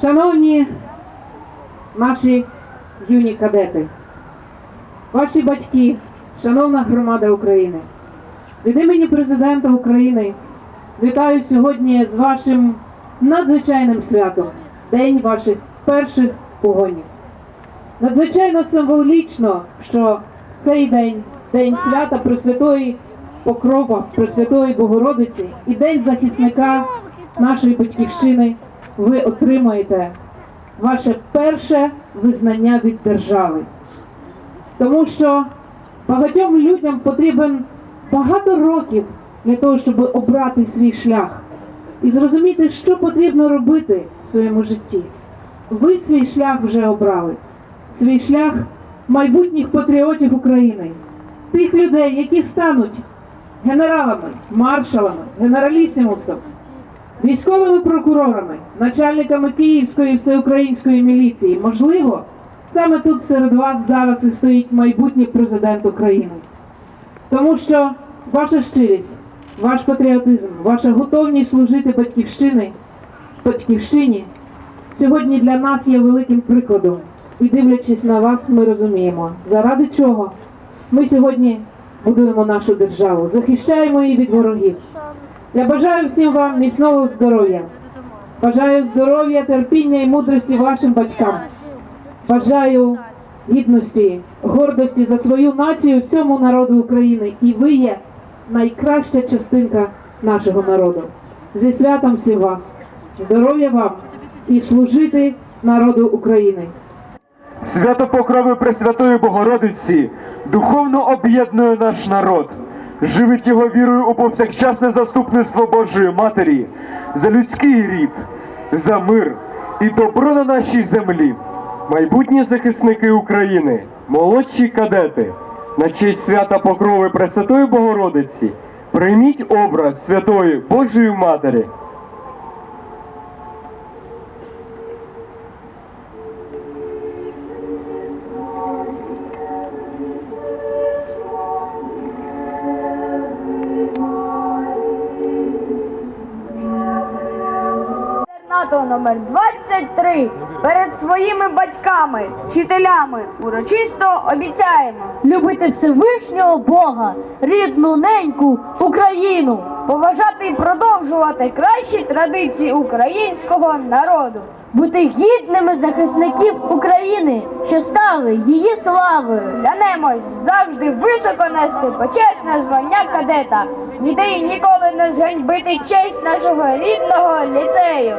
Шановні наші юні кадети, ваші батьки, шановна громада України, від імені президента України вітаю сьогодні з вашим надзвичайним святом, День ваших перших погонів. Надзвичайно символічно, що в цей день, День свята Пресвятої Покрова, Пресвятої Богородиці і День захисника нашої батьківщини, ви отримаєте ваше перше визнання від держави. Тому що багатьом людям потрібен багато років для того, щоб обрати свій шлях і зрозуміти, що потрібно робити в своєму житті. Ви свій шлях вже обрали, свій шлях майбутніх патріотів України, тих людей, які стануть генералами, маршалами, генералісімусом, військовими прокурорами, начальниками Київської всеукраїнської міліції. Можливо, саме тут серед вас зараз і стоїть майбутній президент України. Тому що ваша щирість, ваш патріотизм, ваша готовність служити батьківщини, батьківщині сьогодні для нас є великим прикладом. І дивлячись на вас, ми розуміємо, заради чого ми сьогодні будуємо нашу державу, захищаємо її від ворогів. Я бажаю всім вам міцного здоров'я. Бажаю здоров'я, терпіння і мудрості вашим батькам. Бажаю гідності, гордості за свою націю всьому народу України. І ви є найкраща частинка нашого народу. Зі святом всіх вас, здоров'я вам і служити народу України. Свято Покрови Пресвятої Богородиці духовно об'єднує наш народ, живить його вірою у повсякчасне заступництво Божої Матері, за людський рід, за мир і добро на нашій землі. Майбутні захисники України, молодші кадети, на честь свята Покрови Пресвятої Богородиці, прийміть образ Святої Божої Матері. Інтернату номер 23 перед своїми батьками, вчителями урочисто обіцяємо любити Всевишнього Бога, рідну неньку Україну. Поважати і продовжувати кращі традиції українського народу. Бути гідними захисників України, що стали її славою. Клянемось завжди високо нести почесне звання кадета. Ніде й ніколи не зганьбити честь нашого рідного ліцею.